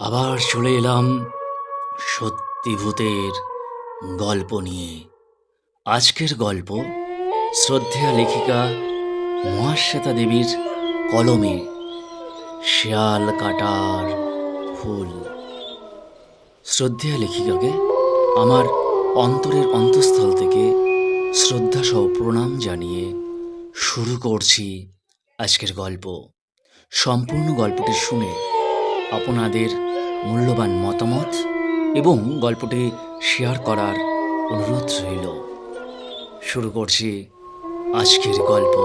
আবার চলে এলাম সত্যি ভূতের গল্প নিয়ে। আজকের গল্প শ্রদ্ধেয়া লেখিকা মহাশ্বেতা দেবীর কলমে শিয়াল কাটার ফুল। শ্রদ্ধেয়া লেখিকাকে আমার অন্তরের অন্তঃস্থল থেকে শ্রদ্ধা সহ প্রণাম জানিয়ে শুরু করছি আজকের গল্প। সম্পূর্ণ গল্পটি শুনে আপনাদের মূল্যবান মতামত এবং গল্পটি শেয়ার করার অনুরোধ রইল। শুরু করছি আজকের গল্প,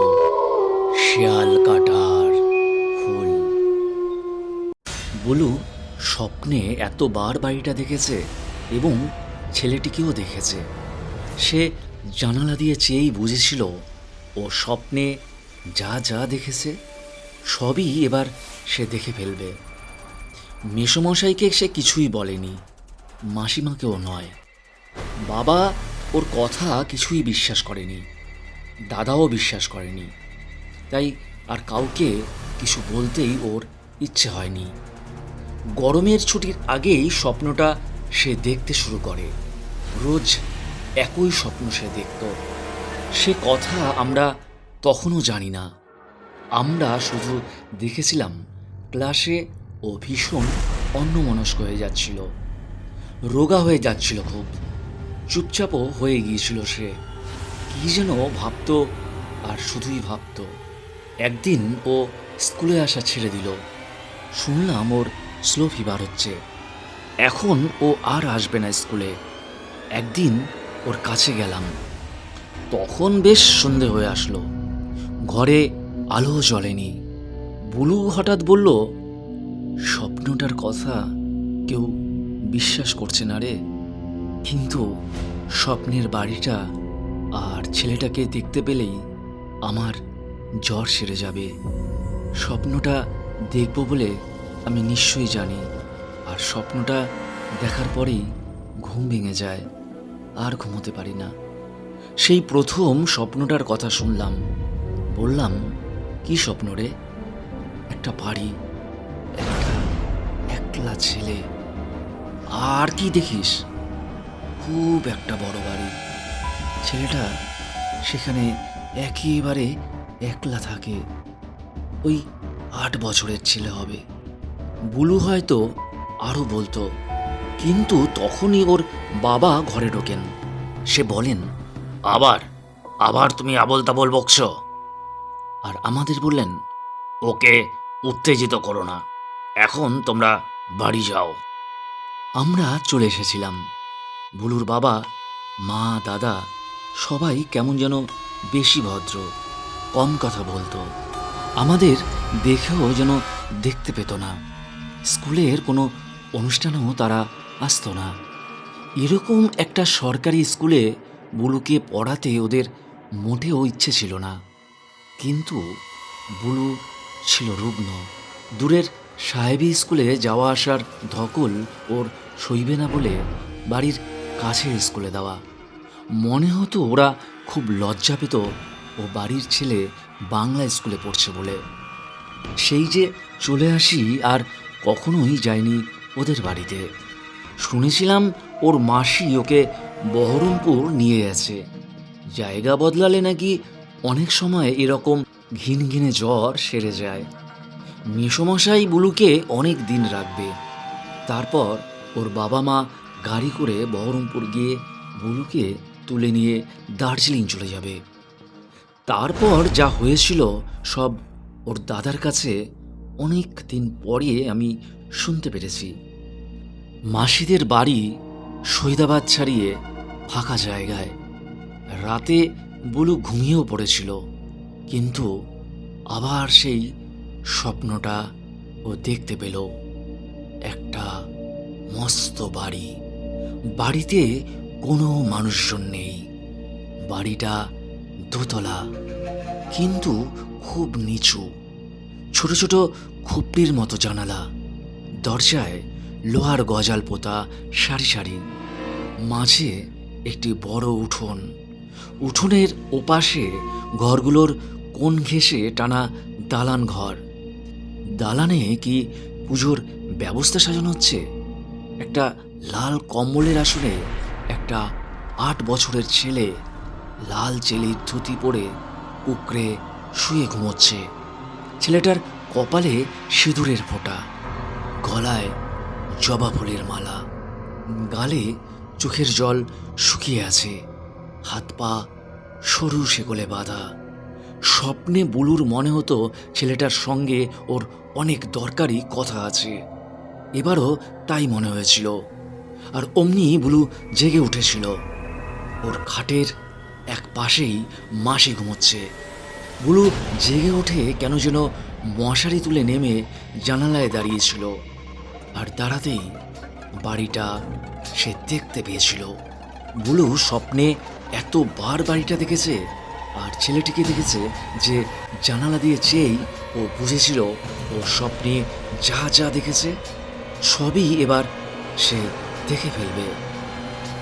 শিয়াল কাটার ফুল। বলু স্বপ্নে এতবার বাড়িটা দেখেছে এবং ছেলেটিকেও দেখেছে। সে জানালা দিয়ে চেয়েই বুঝেছিল, ও স্বপ্নে যা যা দেখেছে, সবই এবার সে দেখে ফেলবে। মেসমশাইকে সে কিছুই বলেনি। মাসিমাকেও নয়। বাবা ওর কথা কিছুই বিশ্বাস করেনি। দাদাও বিশ্বাস করেনি। তাই আর কাউকে কিছু বলতেই ওর ইচ্ছে হয়নি। গরমের ছুটির আগেই স্বপ্নটা সে দেখতে শুরু করে। রোজ একই স্বপ্ন সে দেখত। সে কথা আমরা তখনও জানি না। আমরা শুধু দেখেছিলাম ক্লাসে ও ভীষণ অন্যমনস্ক হয়ে যাচ্ছিল। রোগা হয়ে যাচ্ছিল খুব। চুপচাপও হয়ে গিয়েছিল সে। কী যেন ভাবতো আর শুধুই ভাবতো। একদিন ও স্কুলে আসা ছেড়ে দিল। শুনলাম ওর স্লো ফিভার হচ্ছে। এখন ও আর আসবে না স্কুলে। একদিন ওর কাছে গেলাম। তখন বেশ সন্ধে হয়ে আসলো। ঘরে আলো জ্বলেনি। বুলু হঠাৎ বলল স্বপ্নটার কথা কেউ বিশ্বাস করছে না রে। কিন্তু স্বপ্নের বাড়িটা আর ছেলেটাকে দেখতে পেলেই আমার জ্বর সেরে যাবে। স্বপ্নটা দেখব বলে আমি নিশ্চয়ই জানি, আর স্বপ্নটা দেখার পরেই ঘুম ভেঙে যায়, আর ঘুমোতে পারি না। সেই প্রথম স্বপ্নটার কথা শুনলাম, বললাম, কি স্বপ্ন রে? একটা বাড়ি। একলা ছেলে। আর কি দেখিস? খুব একটা বড় বাড়ি। ছেলেটা সেখানে একেবারে একলা থাকে। ওই আট বছরের ছেলে হবে। বুলু হয়তো আরও বলতো, কিন্তু তখনই ওর বাবা ঘরে ঢোকেন। সে বলেন, আবার আবার তুমি আবল তাবল বকছ? আর আমাদের বললেন, ওকে উত্তেজিত করো না। এখন তোমরা বাড়ি যাও। আমরা চলে এসেছিলাম। বুলুর বাবা, মা, দাদা সবাই কেমন যেন বেশি ভদ্র, কম কথা বলতো। আমাদের দেখেও যেন দেখতে পেত না। স্কুলের কোনো অনুষ্ঠানেও তারা আসতো না। এরকম একটা সরকারি স্কুলে বুলুকে পড়াতে ওদের মোটেও ইচ্ছে ছিল না। কিন্তু বুলু ছিল রুগ্ন। দূরের সাহেবী স্কুলে যাওয়া আসার ধকল ওর সইবে না বলে বাড়ির কাছের স্কুলে দেওয়া। মনে হতো ওরা খুব লজ্জা পেত ও বাড়ির ছেলে বাংলা স্কুলে পড়ছে বলে। সেই যে চলে আসি আর কখনোই যায়নি ওদের বাড়িতে। শুনেছিলাম ওর মাসি ওকে বহরমপুর নিয়ে গেছে। জায়গা বদলালে নাকি অনেক সময় এরকম ঘিন ঘিনে জ্বর সেরে যায়। মেসমশাই বুলুকে অনেক দিন রাখবে। তারপর ওর বাবা মা গাড়ি করে বহরমপুর গিয়ে বুলুকে তুলে নিয়ে দার্জিলিং চলে যাবে। তারপর যা হয়েছিল সব ওর দাদার কাছে অনেক দিন পরে আমি শুনতে পেরেছি। মাসিদের বাড়ি সৈদাবাদ ছাড়িয়ে ফাঁকা জায়গায়। রাতে বুলু ঘুমিয়েও পড়েছিল, কিন্তু আবার সেই স্বপ্নটা ও দেখতে পেল একটা মস্ত বাড়ি। বাড়িতে কোনো মানুষজন নেই। বাড়িটা দোতলা, কিন্তু খুব নিচু। ছোট ছোট খুপড়ির মতো জানালা। দরজায় লোহার গজাল পোতা সারি সারি। মাঝে একটি বড় উঠোন। উঠোনের ওপাশে ঘরগুলোর কোণ ঘেঁষে টানা দালান ঘর। দালানে কি পুজোর ব্যবস্থা সাজানো হচ্ছে? একটা লাল কম্বলের আসনে একটা আট বছরের ছেলে লাল চেলির ধুতি পরে উকড়ে শুয়ে ঘুমোচ্ছে। ছেলেটার কপালে সিঁদুরের ফোঁটা, গলায় জবা ফুলের মালা, গালে চোখের জল শুকিয়ে আছে, হাত পা সরু শেকলে বাঁধা। স্বপ্নে বুলুর মনে হতো ছেলেটার সঙ্গে ওর অনেক দরকারি কথা আছে। এবারও তাই মনে হয়েছিল। আর অমনি বুলু জেগে উঠেছিল। ওর খাটের এক পাশেই মাসি ঘুমোচ্ছে। বুলু জেগে উঠে কেন যেন মশারি তুলে নেমে জানালায় দাঁড়িয়েছিল। আর দাঁড়াতেই বাড়িটা সে দেখতে পেয়েছিল। বুলু স্বপ্নে এতবার বাড়িটা দেখেছে আর ছেলেটিকে দেখেছে যে জানালা দিয়ে চেয়েই ও বুঝেছিল ও স্বপ্নে যা যা দেখেছে, সবই এবার সে দেখে ফেলবে।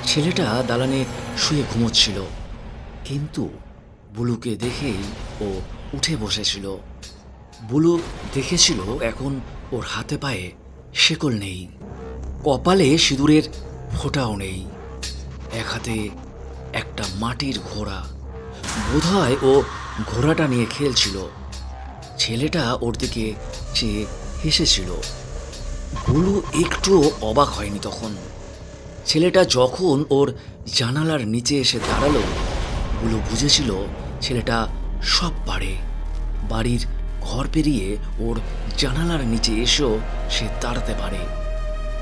ছেলেটা দালানে শুয়ে ঘুমোচ্ছিল, কিন্তু বুলুকে দেখেই ও উঠে বসেছিল। বুলু দেখেছিল এখন ওর হাতে পায়ে শেকল নেই, কপালে সিঁদুরের ফোঁটাও নেই, এক হাতে একটা মাটির ঘোড়া। বোধহয় ও ঘোড়াটা নিয়ে খেলছিল। ছেলেটা ওর দিকে চেয়ে হেসেছিল। বুলু একটুও অবাক হয়নি তখন। ছেলেটা যখন ওর জানালার নিচে এসে দাঁড়াল বুলু বুঝেছিল ছেলেটা সব পারে। বাড়ির ঘর পেরিয়ে ওর জানালার নিচে এসেও সে দাঁড়াতে পারে।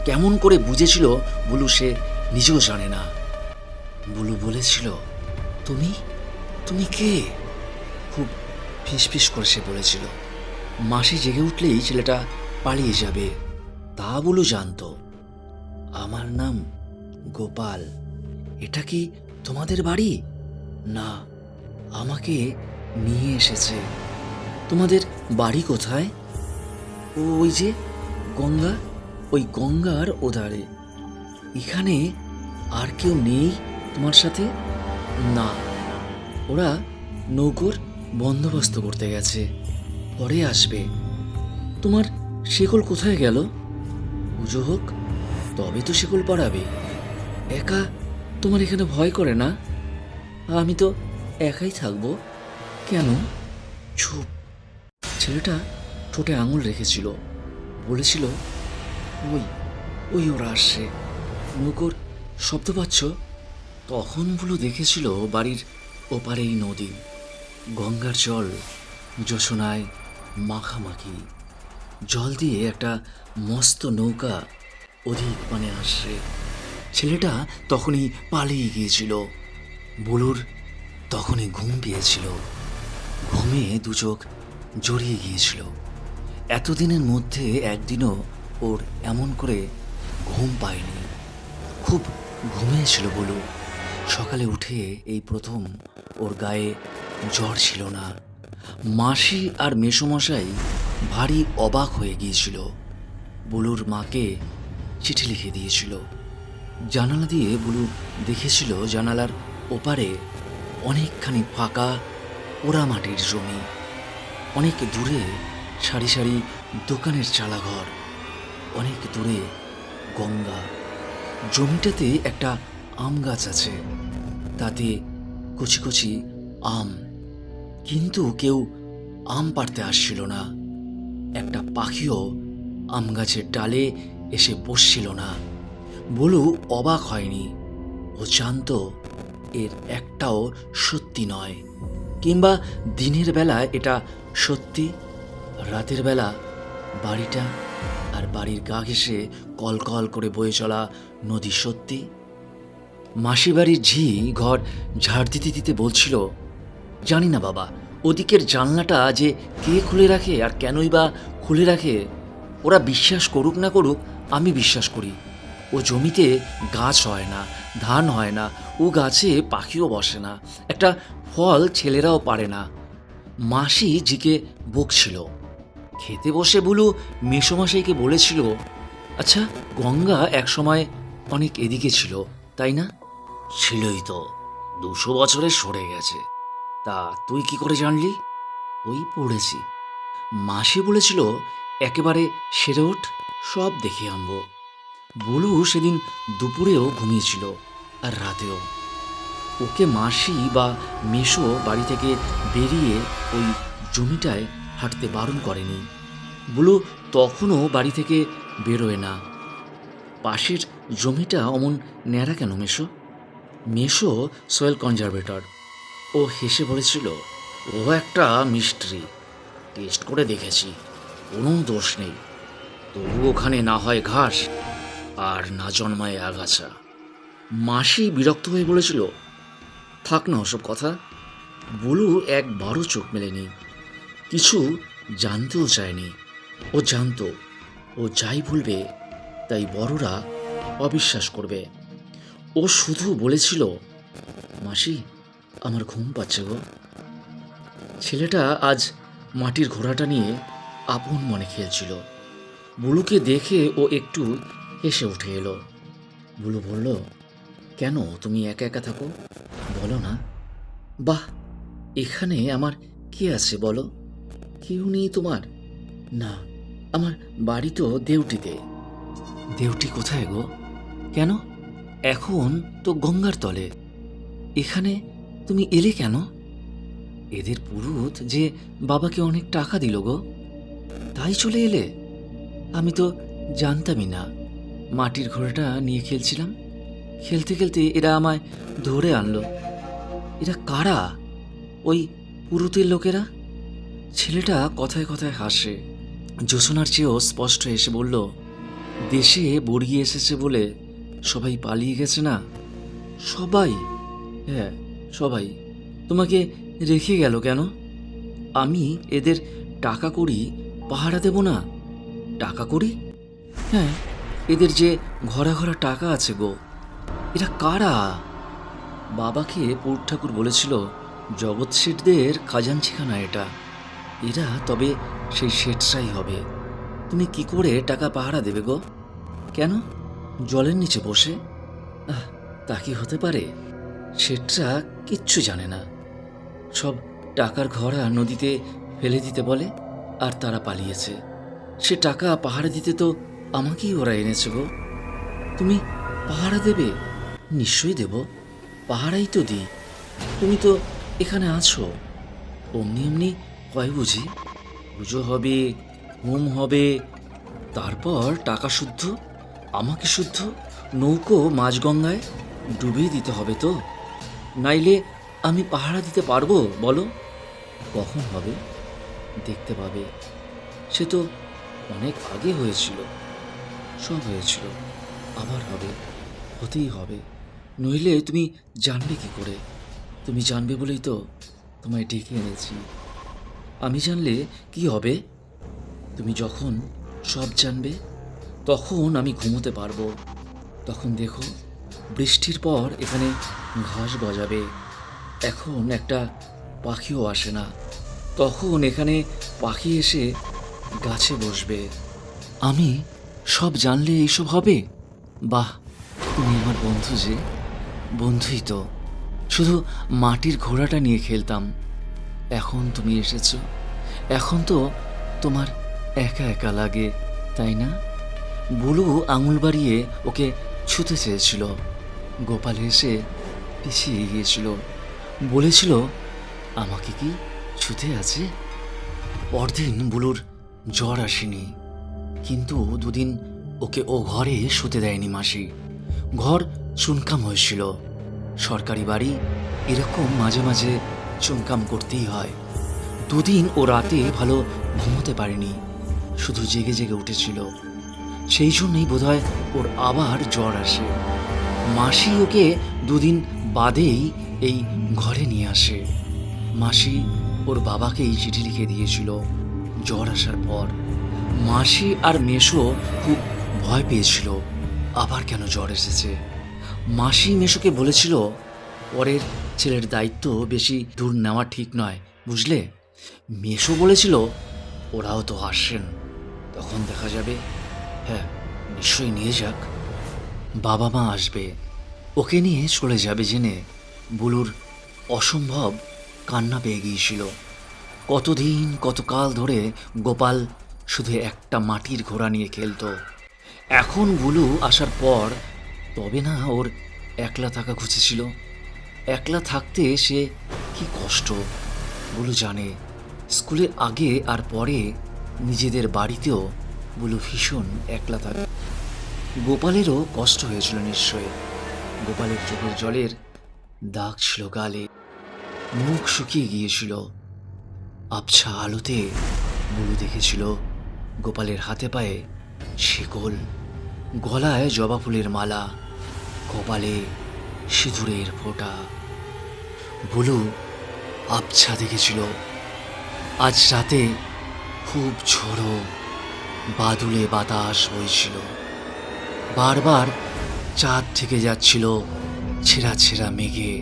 কেমন করে বুঝেছিল বুলু সে নিজেও জানে না। বুলু বলেছিল, তুমি তুমি কে? খুব ফিসফিস করে সে বলেছিল। মাসি জেগে উঠলেই ছেলেটা পালিয়ে যাবে, তা বুলু জানতো। আমার নাম গোপাল। এটা কি তোমাদের বাড়ি? না, আমাকে নিয়ে এসেছে। তোমাদের বাড়ি কোথায়? ওই যে গঙ্গা, ওই গঙ্গার ওধারে। এখানে আর কেউ নেই তোমার সাথে? না। ওরা নৌকোর বন্দোবস্ত করতে গেছে। পরে আসবে। তোমার শেকল কোথায় গেল? পুজো হোক, তবে তো শেকল পড়াবে। একা তোমার এখানে ভয় করে না? আমি তো একাই থাকব। কেন? চুপ। ছেলেটা ঠোঁটে আঙুল রেখেছিল। বলেছিল, ওই ওই ওরা আসছে। নৌকোর শব্দ পাচ্ছ? তখন বলো দেখেছিল বাড়ির ওপারেই নদী। গঙ্গার জল যশোনায় মাখামাখি। জল দিয়ে একটা মস্ত নৌকা অধিক মানে আসছে। ছেলেটা তখনই পালিয়ে গিয়েছিল। বুলুর তখনই ঘুম পেয়েছিল। ঘুমে দু চোখ জড়িয়ে গিয়েছিল। এতদিনের মধ্যে একদিনও ওর এমন করে ঘুম পায়নি। খুব ঘুমিয়েছিল বলু। সকালে উঠে এই প্রথম ওর গায়ে জ্বর ছিল না। মাসি আর মেসোমশাই ভারী অবাক হয়ে গিয়েছিল। বুলুর মাকে চিঠি লিখে দিয়েছিল। জানালা দিয়ে বুলু দেখেছিল জানালার ওপারে অনেকখানি ফাঁকা পোড়া মাটির জমি। অনেক দূরে সারি সারি দোকানের চালাঘর। অনেক দূরে গঙ্গা। জমিটাতে একটা আম গাছ আছে। তাতে কচি কচি আম। কিন্তু কেউ আম পাড়তে আসছিল না। একটা পাখিও আম গাছের ডালে এসে বসছিল না। বলু অবাক হয়নি। ও জানতো এর একটাও সত্যি নয়। কিংবা দিনের বেলা এটা সত্যি, রাতের বেলা বাড়িটা আর বাড়ির গা ঘেসে কলকল করে বয়ে চলা নদী সত্যি? মাসি বাড়ির ঝি ঘর ঝাড় দিতে দিতে বলছিল, জানি না বাবা, ওদিকের জানলাটা যে কে খুলে রাখে আর কেনই বা খুলে রাখে, ওরা বিশ্বাস করুক না করুক, আমি বিশ্বাস করি। ও জমিতে গাছ হয় না, ধান হয় না, ও গাছে পাখিও বসে না, একটা ফল ছেলেরাও পারে না। মাসি জিকে বকছিল। খেতে বসে বলু মেসোমশাইকে বলেছিল আচ্ছা গঙ্গা একসময় অনেক এদিকে ছিল, তাই না? ছিলই তো। দুশো বছরে সরে গেছে। তা তুই কি করে জানলি? ওই পড়েছি। মাসি বলেছিল, একেবারে সেরে ওঠ, সব দেখে আনব। বুলু সেদিন দুপুরেও ঘুমিয়েছিল আর রাতেও। ওকে মাসি বা মেশো বাড়ি থেকে বেরিয়ে ওই জমিটায় হাঁটতে বারণ করেনি। বুলু তখনও বাড়ি থেকে বেরোয় না। পাশের জমিটা অমন ন্যাড়া কেন মেশো মেশো সয়েল কনজারভেটর। ও হেসে বলেছিল, ও একটা মিস্ট্রি। টেস্ট করে দেখেছি। কোনো দোষ নেই। তবু ওখানে না হয় ঘাস আর না জন্মায় আগাছা। মাসি বিরক্ত হয়ে বলেছিল, থাক না ওসব কথা। বুলু একবারও চোখ মেলেনি। কিছু জানতেও চায়নি। ও জানতো। ও যাই বলবে, তাই বড়রা অবিশ্বাস করবে। ও শুধু বলেছিল, মাসি, আমার ঘুম পাচ্ছে গো। ছেলেটা আজ মাটির ঘোড়াটা নিয়ে আপন মনে খেলছিল। বুলুকে দেখে ও একটু হেসে উঠে এলো। বুলু বলল, কেন তুমি একা একা থাকো? বলো না। বাহ, এখানে আমার কে আছে বলো? কেউ নেই তোমার? না, আমার বাড়ি তো দেউটিতে। দেউটি কোথায় গো? কেন? এখন তো গঙ্গার তলে। এখানে তুমি এলে কেন? এদের পুরুত যে বাবাকে অনেক টাকা দিল গো, তাই চলে এলে? আমি তো জানতামই না। মাটির ঘোড়াটা নিয়ে খেলছিলাম। খেলতে খেলতে এরা আমায় ধরে আনলো। এরা কারা? ওই পুরুতের লোকেরা? ছেলেটা কথায় কথায় হাসে। জোসনার চেয়েও স্পষ্ট এসে বলল, দেশে বড়িয়ে এসেছে বলে সবাই পালিয়ে গেছে না? সবাই? হ্যাঁ সবাই। তোমাকে রেখে গেল কেন? আমি এদের টাকা করি পাহারা দেব না? টাকা করি হ্যাঁ এদের যে ঘরা ঘরা টাকা আছে গো, এরা কারা? বাবাকে পুর ঠাকুর বলেছিল, জগৎ শেঠদের খাজানছিখানা এটা। এরা তবে সেই শেঠরাই হবে। তুমি কি করে টাকা পাহারা দেবে গো? কেন? জলের নিচে বসে? তা কি হতে পারে? সেটা কিচ্ছু জানে না। সব টাকার ঘরা নদীতে ফেলে দিতে বলে, আর তারা পালিয়েছে। সে টাকা পাহাড়ে দিতে তো আমাকেই ওরা এনেছে গো। তুমি পাহারা দেবে? নিশ্চয়ই দেব। পাহারাই তো দিই। তুমি তো এখানে আছো। অমনি এমনি হয় বুঝি। পুজো হবে, হোম হবে, তারপর টাকা শুদ্ধ? আমাকে শুদ্ধ নৌকো মাঝগঙ্গায় ডুবিয়ে দিতে হবে তো? নাইলে আমি পাহারা দিতে পারব, বলো। কখন হবে? দেখতে পাবে। সে তো অনেক আগে হয়েছিল। সব হয়েছিল। আবার হবে। হতেই হবে। নইলে তুমি জানবে কি করে? তুমি জানবে বলেই তো তোমায় ডেকে এনেছি। আমি জানলে কি হবে? তুমি যখন সব জানবে তখন আমি ঘুমোতে পারব। তখন দেখো, বৃষ্টির পর এখানে ঘাস গজাবে। এখন একটা পাখিও আসে না। তখন এখানে পাখি এসে গাছে বসবে। আমি সব জানলে এইসব হবে? বাহ, তুমি আমার বন্ধু যে। বন্ধুই তো। শুধু মাটির ঘোড়াটা নিয়ে খেলতাম। এখন তুমি এসেছ। এখন তো তোমার একা একা লাগে, তাই না? বুলু আঙুল বাড়িয়ে ওকে ছুতে চেয়েছিল। গোপাল এসে পিছিয়ে গিয়েছিল। বলেছিল, আমাকে কি ছুতে আছে? পরদিন বুলুর জ্বর আসেনি। কিন্তু দুদিন ওকে ও ঘরে শুতে দেয়নি মাসি। ঘর চুনকাম হয়েছিল। সরকারি বাড়ি এরকম মাঝে মাঝে চুনকাম করতেই হয়। দুদিন ও রাতে ভালো ঘুমোতে পারেনি। শুধু জেগে জেগে উঠেছিল। সেই জন্যই বোধহয় ওর আবার জ্বর আসে। মাসি ওকে দুদিন বাদেই এই ঘরে নিয়ে আসে। মাসি ওর বাবাকেই চিঠি লিখে দিয়েছিল জ্বর আসার পর। মাসি আর মেশো খুব ভয় পেয়েছিল, আবার কেন জ্বর এসেছে? মাসি মেশোকে বলেছিল, পরের ছেলের দায়িত্ব বেশি দূর নেওয়া ঠিক নয়, বুঝলে? মেশো বলেছিল, ওরাও তো আসছেন তখন দেখা যাবে। হ্যাঁ নিশ্চয়ই নিয়ে যাক। বাবা মা আসবে। ওকে নিয়ে চলে যাবে জেনে বুলুর অসম্ভব কান্না পেয়ে গিয়েছিল। কতদিন, কতকাল ধরে গোপাল শুধু একটা মাটির ঘোড়া নিয়ে খেলতো। এখন বুলু আসার পর তবে না ওর একলা থাকা ঘুচেছিল একলা থাকতে সে কি কষ্ট, বুলু জানে। স্কুলের আগে আর পরে নিজেদের বাড়িতেও বুলু ভীষণ একলা থাকে গোপালেরও কষ্ট হয়েছিল নিশ্চয়ই। গোপালের চোখের জলের দাগ ছিল গালে। মুখ শুকিয়ে গিয়েছিল। আবছা আলোতে বুলু দেখেছিল গোপালের হাতে পায়ে শিকল, গলায় জবা ফুলের মালা, কপালে সিঁদুরের ফোঁটা। বুলু আবছা দেখেছিল। আজ রাতে খুব ঝোড়ো বাদুলে বাতাস বইছিল। বারবার চাঁদ থেকে যাচ্ছিল ছেঁড়া ছেঁড়া মেঘে।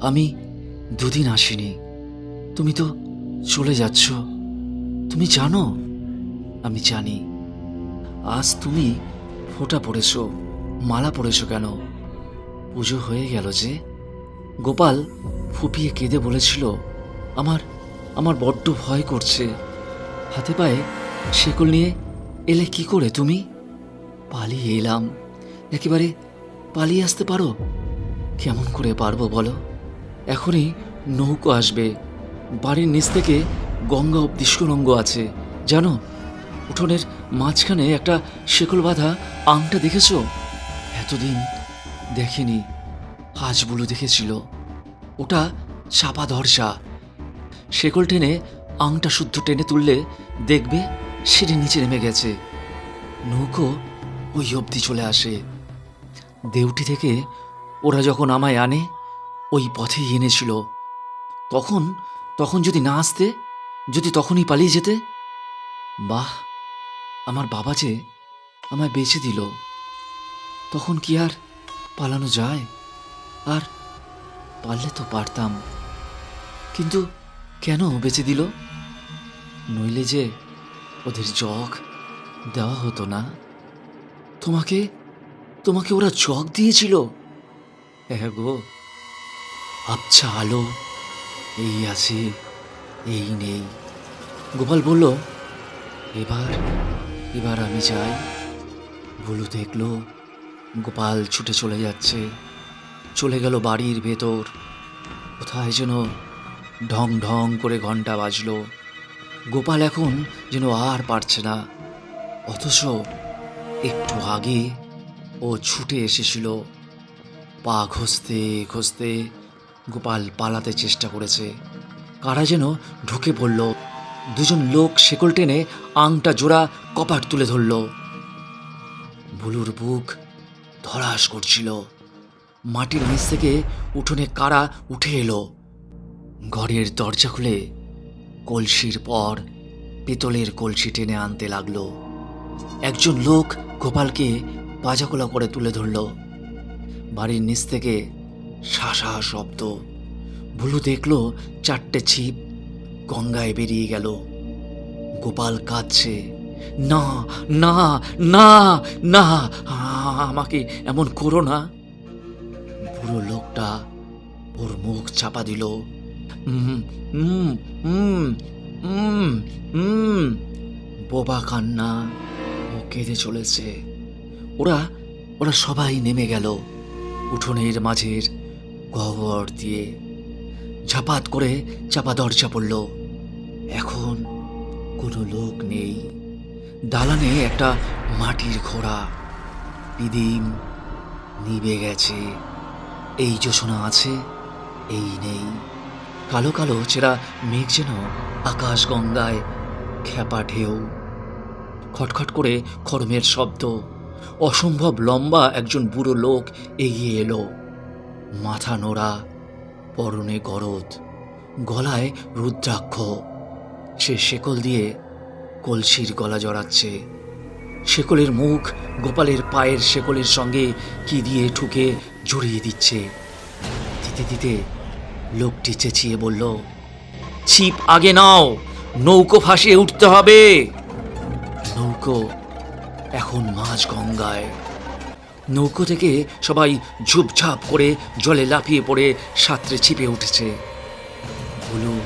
আমি দুদিন আসিনি। তুমি তো চলে যাচ্ছ। তুমি জানো? আমি জানি। আজ তুমি ফোঁটা পড়েছ, মালা পড়েছ কেন? পুজো হয়ে গেল যে। গোপাল ফুপিয়ে কেঁদে বলেছিল, আমার আমার বড্ড ভয় করছে। হাতে পায়ে শেকল নিয়ে এলে কি করে তুমি? পালিয়ে এলাম। একেবারে পালিয়ে আসতে পারো? কেমন করে পারব বলো? এখনই নৌকো আসবে। বাড়ির নিচ থেকে গঙ্গা অব্দি সুরঙ্গ আছে। জানো, উঠোনের মাঝখানে একটা শেকল বাঁধা আংটা দেখেছ? এতদিন দেখেনি। আজ দেখেছিল। ওটা চাপা দরজা শেকল টেনে আংটা শুদ্ধ টেনে তুললে দেখবে সিঁড়ি নিচে নেমে গেছে। নৌকো ওই অবধি চলে আসে। দেউটি থেকে ওরা যখন আমায় আনে, ওই পথেই এনেছিল। তখন তখন যদি না আসতে, যদি তখনই পালিয়ে যেতে, বাহ, আমার বাবা যে আমায় বেঁচে দিল। তখন কি আর পালানো যায়? আর পারলে তো পারতাম। কিন্তু কেন বেঁচে দিল? নইলে যে ওদের জগ দেওয়া হতো না। তোমাকে তোমাকে ওরা জগ দিয়েছিল? হ্যাঁ গো। আবছা আলো, এই আছে, এই নেই। গোপাল বলল, এবার এবার আমি যাই। ভুলু দেখল, গোপাল ছুটে চলে যাচ্ছে। চলে গেল বাড়ির ভেতর। কোথায় যেন ঢং ঢং করে ঘণ্টা বাজলো। গোপাল এখন যেন আর পারছে না। অথচ একটু আগে ও ছুটে এসেছিল। পা ঘষতে ঘষতে গোপাল পালাতে চেষ্টা করেছে। কারা যেন ঢুকে পড়ল। দুজন লোক শেকল টেনে আংটা জোড়া কপাট তুলে ধরল। বুলুর বুক ধরাস করছিল। মাটির নিচ থেকে উঠোনে কারা উঠে এলো। ঘরের দরজা খুলে কলসির পর পিতলের কলসি টেনে আনতে লাগল। একজন লোক গোপালকে পাজাকোলা করে তুলে ধরল। বাড়ির নিচ থেকে শাসা শব্দ। ভুলু দেখল চারটে ছিপ গঙ্গায় বেরিয়ে গেল। গোপাল কাঁদছে। না না না না, আমাকে এমন করো না। বুড়ো লোকটা ওর মুখ চাপা দিল। বোবা কান্না, ও কেঁদে চলেছে। ওরা ওরা সবাই নেমে গেল উঠোনের মাঝের গহ্বর দিয়ে। ঝাপাত করে চাপা দরজা পড়ল। এখন কোনো লোক নেই। দালানে একটা মাটির ঘোড়া। পিদিম নিবে গেছে। এই যোজনা আছে, এই নেই। কালো কালো চেরা মেঘ যেন আকাশ গঙ্গায় খ্যাপা ঢেউ। খটখট করে খরমের শব্দ। অসম্ভব লম্বা একজন বুড়ো লোক এগিয়ে এলো। মাথা নোড়া, পরনে গরদ, গলায় রুদ্রাক্ষ। সে শেকল দিয়ে কলসির গলা জড়াচ্ছে। শেকলের মুখ গোপালের পায়ের শেকলের সঙ্গে কি দিয়ে ঠুকে জড়িয়ে দিচ্ছে। দিতে দিতে লোকটি চেঁচিয়ে বলল, ছিপ, আগে নাও, নৌকো ফাঁসিয়ে উঠতে হবে। নৌকো এখন মাঝ গঙ্গায় নৌকো থেকে সবাই ঝুপঝাপ করে জলে লাফিয়ে পড়ে সাঁতরে ছিপে উঠেছে। ভুলু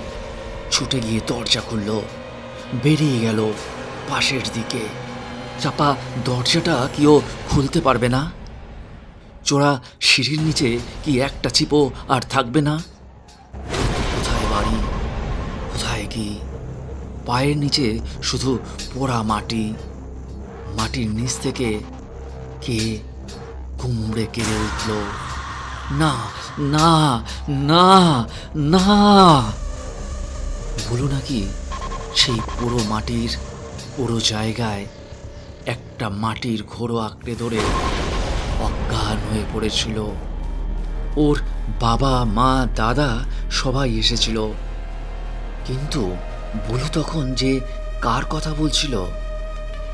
ছুটে গিয়ে দরজা খুলল, বেরিয়ে গেল পাশের দিকে। চাপা দরজাটা কেউ খুলতে পারবে না? চোরা সিঁড়ির নিচে কি একটা চিপো আর থাকবে না? কোথায় বাড়ি? কোথায় কি? পায়ের নিচে শুধু পোড়া মাটি। মাটির নিচ থেকে কে কুমড়ে কেড়ে উঠল? না না না না। বলো নাকি সেই পুরো মাটির পুরো জায়গায় একটা মাটির ঘোড়ো আঁকড়ে ধরে অজ্ঞান হয়ে পড়েছিল। ওর বাবা, মা, দাদা সবাই এসেছিল। কিন্তু বলু তখন যে কার কথা বলছিল,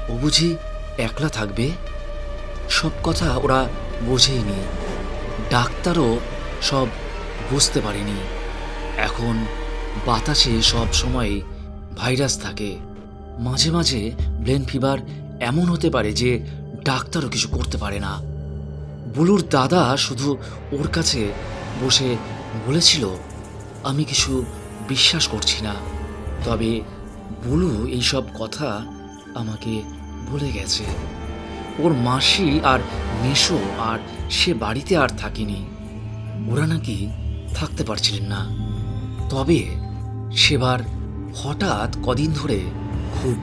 ও বুঝি একলা থাকবে? সব কথা ওরা বোঝেইনি। ডাক্তারও সব বুঝতে পারেনি। এখন বাতাসে সব সময় ভাইরাস থাকে। মাঝে মাঝে ব্লেন ফিভার এমন হতে পারে যে ডাক্তারও কিছু করতে পারে না। বুলুর দাদা শুধু ওর কাছে বসে বলেছিল, আমি কিছু বিশ্বাস করছি না। তবে বুলু এইসব কথা আমাকে বলে গেছে। ওর মাসি আর মেশো আর সে বাড়িতে আর থাকেনি। ওরা নাকি থাকতে পারছিলেন না। তবে সেবার হঠাৎ কদিন ধরে খুব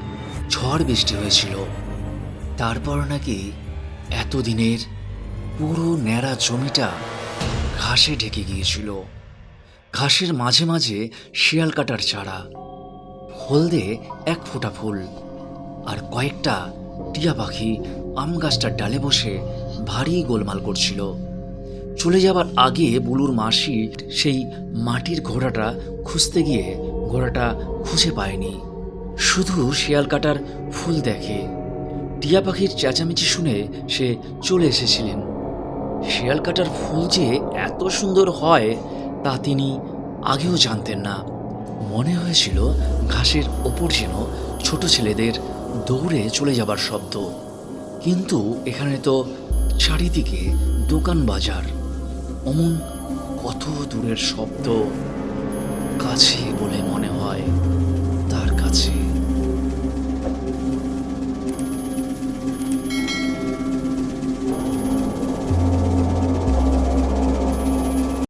ঝড় বৃষ্টি হয়েছিল। তারপর নাকি এতদিনের পুরো ন্যাড়া জমিটা ঘাসে ঢেকে গিয়েছিল। ঘাসের মাঝে মাঝে শিয়াল কাটার চারা, হলদে এক ফোঁটা ফুল আর কয়েকটা টিয়া পাখি আম গাছটার ডালে বসে ভারী গোলমাল করছিল। চলে যাবার আগে বুলুর মাসি সেই মাটির ঘোড়াটা খুঁজতে গিয়ে ঘোড়াটা খুঁজে পায়নি। শুধু শিয়াল কাটার ফুল দেখে। টিয়া পাখির চেঁচামেচি শুনে সে চলে এসেছিলেন। শিয়াল কাটার ফুল যে এত সুন্দর হয়, তা তিনি আগেও জানতেন না। মনে হয়েছিল ঘাসের ওপর যেন ছোট ছেলেদের দৌড়ে চলে যাবার শব্দ। কিন্তু এখানে তো চারিদিকে দোকান বাজার। অমন কত দূরের শব্দ কাছে বলে মনে